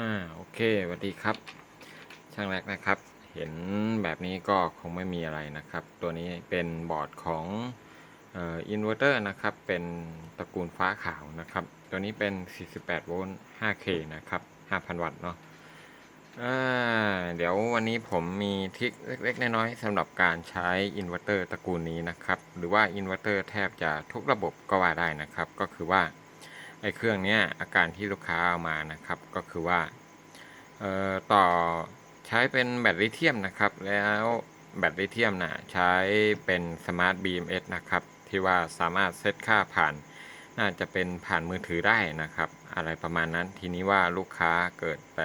อ่าโอเคสวัสดีครับ ช่างแรกนะครับ เห็นแบบนี้ก็คงไม่มีอะไรนะครับ ตัวนี้เป็นบอร์ดของอินเวอร์เตอร์นะครับ เป็นตระกูลฟ้าขาวนะครับ ตัวนี้เป็น 48 โวลต์ 5K นะครับ 5,000 วัตต์เนาะอ่าเดี๋ยววันนี้ผมมีทริคเล็ก ๆ น้อยๆสำหรับการใช้อินเวอร์เตอร์ตระกูลนี้นะครับ หรือว่าอินเวอร์เตอร์แทบจะทุกระบบก็ว่าได้นะครับ ก็คือว่า ไอ้เครื่องนี้อาการที่ลูกค้าเอามานะครับก็คือว่าเอ่อต่อใช้เป็นแบตลิเธียมนะครับ แล้วแบตลิเธียมนะใช้เป็นสมาร์ท BMS นะครับ ที่ว่าสามารถเซตค่าผ่าน น่าจะเป็นผ่านมือถือได้นะครับ อะไรประมาณนั้นทีนี้ว่าลูกค้าเกิดไป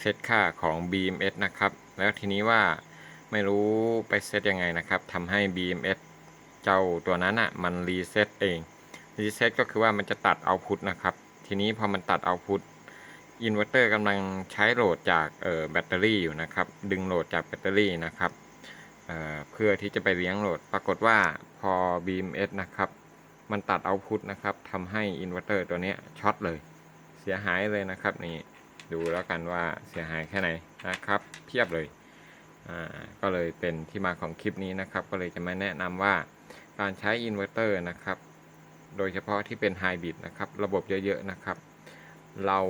เซตค่าของ BMS นะครับ แล้วทีนี้ว่าไม่รู้ไปเซตยังไงนะครับทำให้ BMS เจ้าตัวนั้นอะมันรีเซ็ตเอง รีเซ็ตก็คือว่ามันจะตัดเอาพุทนะครับ ทีนี้พอมันตัดเอาพุทอินเวอร์เตอร์กำลังใช้โหลดจากแบตเตอรี่อยู่นะครับ ดึงโหลดจากแบตเตอรี่นะครับเเพื่อที่จะไปเลี้ยงโหลด ปรากฏว่าพอ BMS นะครับ มันตัดเอาพุทนะครับทำให้อินเวอร์เตอร์ตัวนี้ช็อตเลย เสียหายเลยนะครับนี่ดูแล้วกันว่าเสียหายแค่ไหนนะครับเพียบเลยก็เลยเป็นที่มาของคลิปนี้นะครับ ก็เลยจะมาแนะนำว่าการใช้อินเวอร์เตอร์นะครับ โดยเฉพาะที่เป็นไฮบริดนะครับ ระบบเยอะๆนะครับ เรา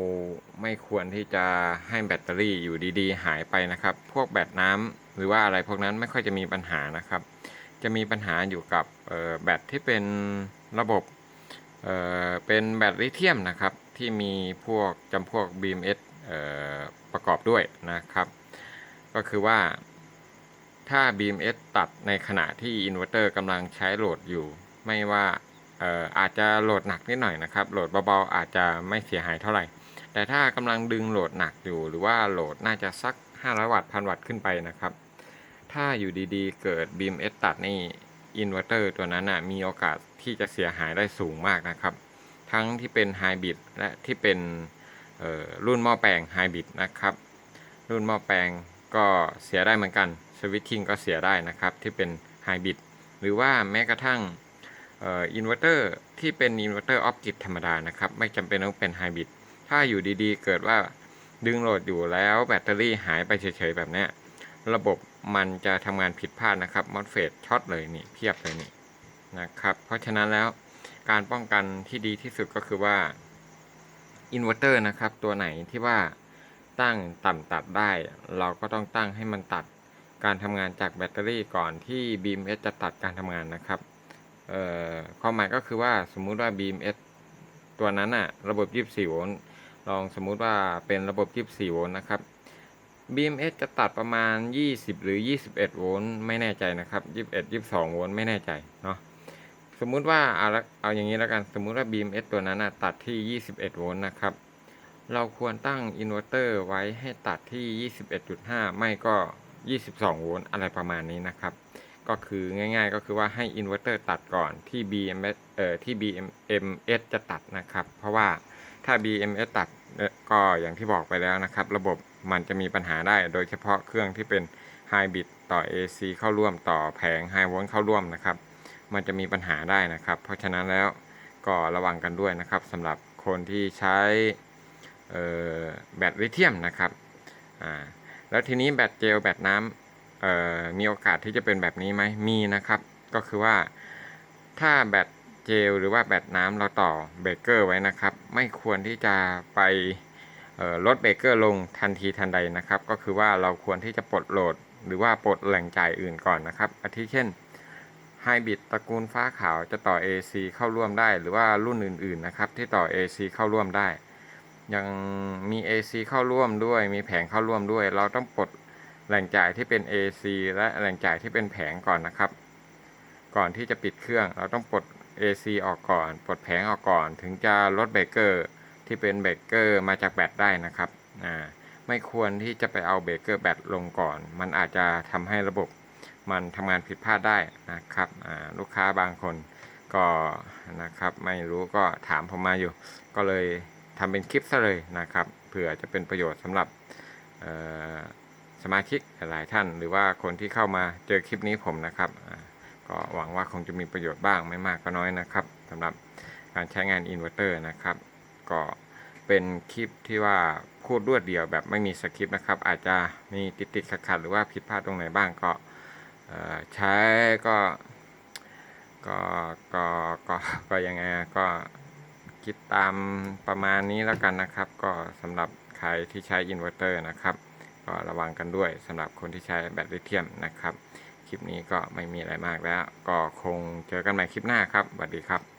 ไม่ควรที่จะให้แบตเตอรี่อยู่ดีๆ หายไปนะครับ พวกแบตน้ำหรือว่าอะไรพวกนั้นไม่ค่อยจะมีปัญหานะครับ จะมีปัญหาอยู่กับแบตที่เป็นระบบเเป็นแบตลิเธียมนะครับ ที่มีพวกจำพวก BMS เอ่อประกอบด้วยนะครับ ก็คือว่าถ้า BMS ตัดในขณะที่อินเวอร์เตอร์กำลังใช้โหลดอยู่ ไม่ว่า อ่ออาจจะโหลดหนักนิดหน่อยนะครับ โหลดเบาๆอาจจะไม่เสียหายเท่าไหร่ แต่ถ้ากำลังดึงโหลดหนักอยู่ หรือว่าโหลดน่าจะสัก 500 วัตต์พันวัตต์ขึ้นไปนะครับ ถ้าอยู่ดีๆ เกิด BMS ตัดนี่อินเวอร์เตอร์ตัวนั้นนะมีโอกาสที่จะเสียหายได้สูงมากนะครับ ทั้งที่เป็นไฮบริดและที่เป็นรุ่นหม้อแปลงไฮบริดนะครับ รุ่นหม้อแปลงก็เสียได้เหมือนกันสวิตชิ่งก็เสียได้นะครับ ที่เป็นไฮบริดหรือว่าแม้กระทั่ง อินเวอร์เตอร์ที่เป็นอินเวอร์เตอร์ออฟกิธรรมดานะครับ ไม่จำเป็นต้องเป็นไฮบริดถ้าอยู่ดีๆ เกิดว่าดึงโหลดอยู่แล้วแบตเตอรี่หายไปเฉยๆ แบบนี้ระบบมันจะทำงานผิดพลาดนะครับมอสเฟตช็อตเลยนี่เพียบเลยนี่นะครับ เพราะฉะนั้นแล้วการป้องกันที่ดีที่สุดก็คือว่าอินเวอร์เตอร์นะครับ ตัวไหนที่ว่าตั้งต่ำตัดได้ เราก็ต้องตั้งให้มันตัดการทำงานจากแบตเตอรี่ก่อนที่ BMS จะตัดการทำงานนะครับ ความหมายก็คือว่าสมมุติว่า BMS ตัวนั้นอะระบบ 24 โวลต์ลองสมมุติว่าเป็นระบบ 24 โวลต์นะครับ BMS จะตัดประมาณ 20 หรือ 21 โวลต์ไม่แน่ใจนะครับ 21 22 โวลต์ไม่แน่ใจเนาะสมมุติว่าเอาเอาอย่างนี้แล้วกันสมมุติว่า BMS ตัวนั้นอะตัดที่ 21 โวลต์นะครับ เราควรตั้งอินเวอร์เตอร์ไว้ให้ตัดที่ 21.5 ไม่ก็ 22 โวลต์อะไรประมาณนี้นะครับ ก็คือง่าย ๆ ก็คือว่าให้อินเวอร์เตอร์ตัดก่อนที่ BMS เอ่อที่ BMS จะตัดนะครับ เพราะว่าถ้า BMS ตัดก็อย่างที่บอกไปแล้วนะครับ ระบบมันจะมีปัญหาได้ โดยเฉพาะเครื่องที่เป็นไฮบริดต่อ AC เข้าร่วมต่อแผงไฮโวลต์เข้าร่วมนะครับ มันจะมีปัญหาได้นะครับ เพราะฉะนั้นแล้วก็ระวังกันด้วยนะครับสำหรับคนที่ใช้แบตลิเธียมนะครับอ่าแล้วทีนี้แบตเจลแบตน้ำ มีโอกาสที่จะเป็นแบบนี้ไหมมีนะครับ ก็คือว่าถ้าแบตเจลหรือว่าแบตน้ำเราต่อเบรกเกอร์ไว้นะครับ ไม่ควรที่จะไปลดเบรกเกอร์ลงทันทีทันใดนะครับ ก็คือว่าเราควรที่จะปลดโหลด หรือว่าปลดแหล่งจ่ายอื่นก่อนนะครับ อาทิเช่นไฮบริดตระกูลฟ้าขาวจะต่อ AC เข้าร่วมได้ หรือว่ารุ่นอื่นๆนะครับที่ต่อ AC เข้าร่วมได้ ยังมี AC เข้าร่วมด้วย มีแผงเข้าร่วมด้วย เราต้องปลด แหล่งจ่ายที่เป็น AC และแหล่งจ่ายที่เป็นแผงก่อนนะครับ ก่อนที่จะปิดเครื่องเราต้องปลด AC ออกก่อน ปลดแผงออกก่อน ถึงจะลดเบรกเกอร์ที่เป็นเบรกเกอร์มาจากแบตได้นะครับอ่าไม่ควรที่จะไปเอาเบรกเกอร์แบตลงก่อน มันอาจจะทำให้ระบบมันทำงานผิดพลาดได้นะครับอ่าลูกค้าบางคนก็นะครับไม่รู้ก็ถามผมมาอยู่ ก็เลยทำเป็นคลิปซะเลยนะครับเผื่อจะเป็นประโยชน์สำหรับเอ่อ สมาชิกหลายท่าน หรือว่าคนที่เข้ามาเจอคลิปนี้ผมนะครับก็หวังว่าคงจะมีประโยชน์บ้างไม่มากก็น้อยนะครับสำหรับการใช้งานอินเวอร์เตอร์นะครับ ก็เป็นคลิปที่ว่าพูดรวดเดียวแบบไม่มีสคริปต์นะครับ อาจจะมีติดติดๆขัดหรือว่าผิดพลาดตรงไหนบ้างก็ใช้ก็ก็ก็ก็ก็ยังไงก็คิดตามประมาณนี้แล้วกันนะครับ ก็สำหรับใครที่ใช้อินเวอร์เตอร์นะครับ ก็ระวังกันด้วยสำหรับคนที่ใช้แบตลิเธียมนะครับ คลิปนี้ก็ไม่มีอะไรมากแล้ว ก็คงเจอกันใหม่คลิปหน้าครับสวัสดีครับ